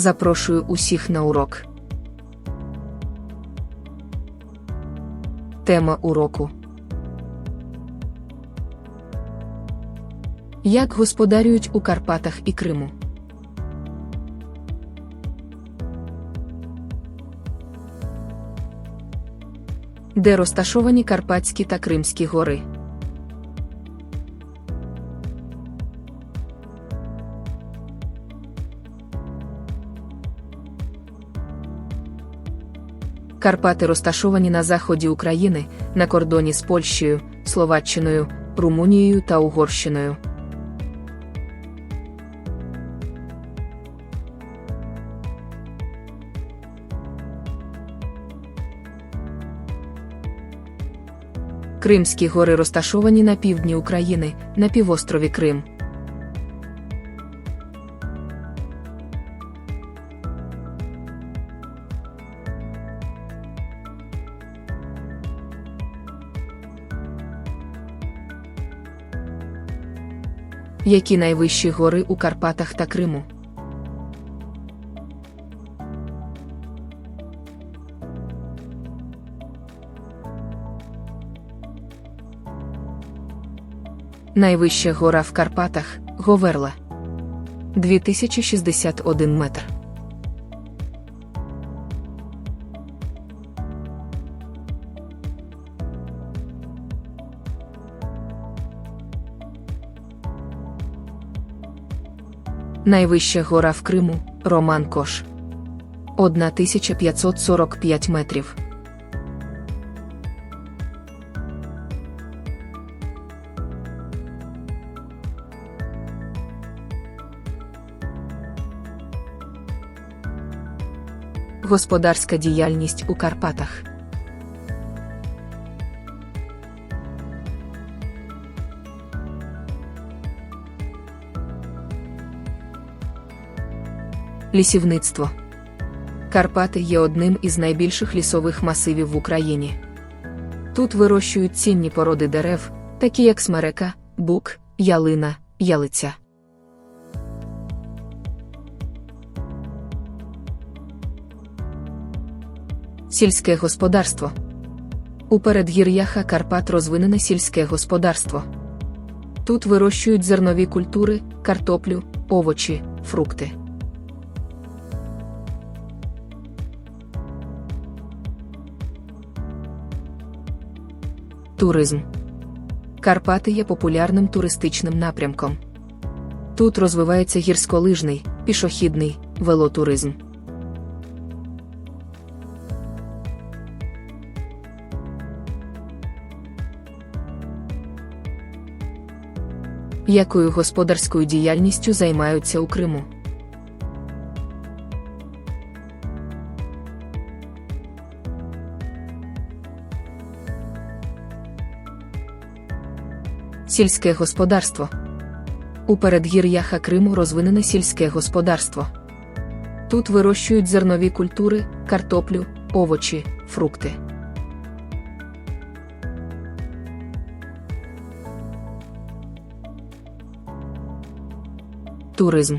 Запрошую усіх на урок. Тема уроку. Як господарюють у Карпатах і Криму? Де розташовані Карпатські та Кримські гори? Карпати розташовані на заході України, на кордоні з Польщею, Словаччиною, Румунією та Угорщиною. Кримські гори розташовані на півдні України, на півострові Крим. Які найвищі гори у Карпатах та Криму? Найвища гора в Карпатах Говерла 2061 метр. Найвища гора в Криму Роман Кош 1545 метрів. Господарська діяльність у Карпатах. Лісівництво. Карпати є одним із найбільших лісових масивів в Україні. Тут вирощують цінні породи дерев, такі як смерека, бук, ялина, ялиця. Сільське господарство. У передгір'ях Карпат розвинене сільське господарство. Тут вирощують зернові культури, картоплю, овочі, фрукти. Туризм. Карпати є популярним туристичним напрямком. Тут розвивається гірськолижний, пішохідний, велотуризм. Якою господарською діяльністю займаються у Криму? Сільське господарство. У передгір'ях Криму розвинене сільське господарство. Тут вирощують зернові культури, картоплю, овочі, фрукти. Туризм.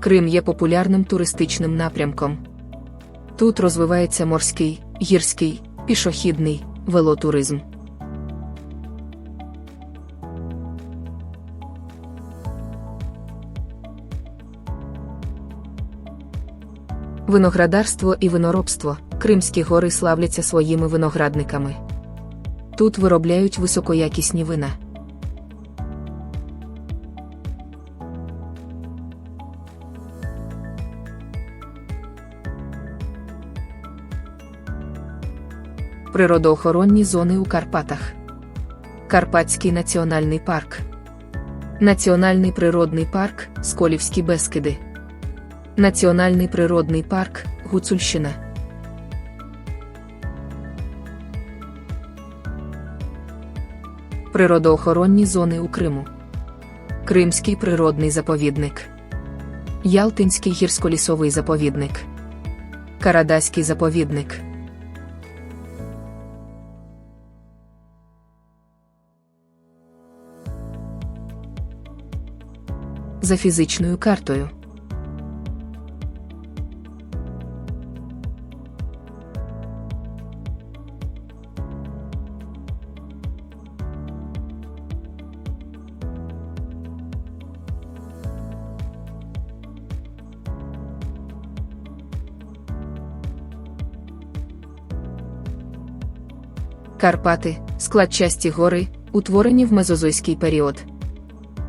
Крим є популярним туристичним напрямком. Тут розвивається морський, гірський, пішохідний, велотуризм. Виноградарство і виноробство. Кримські гори славляться своїми виноградниками. Тут виробляють високоякісні вина. Природоохоронні зони у Карпатах. Карпатський національний парк. Національний природний парк Сколівські Бескиди. Національний природний парк Гуцульщина. Природоохоронні зони у Криму. Кримський природний заповідник. Ялтинський гірськолісовий заповідник. Карадаський заповідник. За фізичною картою. Карпати складчасті гори, утворені в мезозойський період.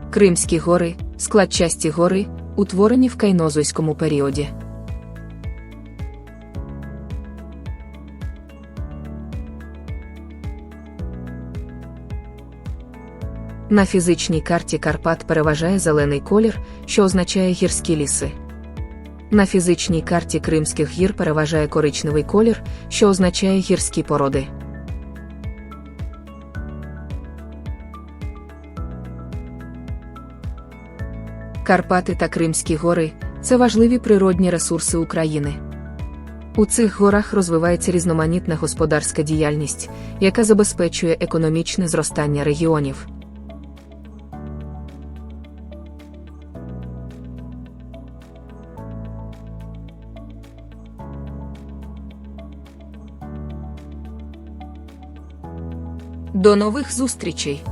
Кримські гори складчасті гори, утворені в кайнозойському періоді. На фізичній карті Карпат переважає зелений колір, що означає гірські ліси. На фізичній карті Кримських гір переважає коричневий колір, що означає гірські породи. Карпати та Кримські гори це важливі природні ресурси України. У цих горах розвивається різноманітна господарська діяльність, яка забезпечує економічне зростання регіонів. До нових зустрічей!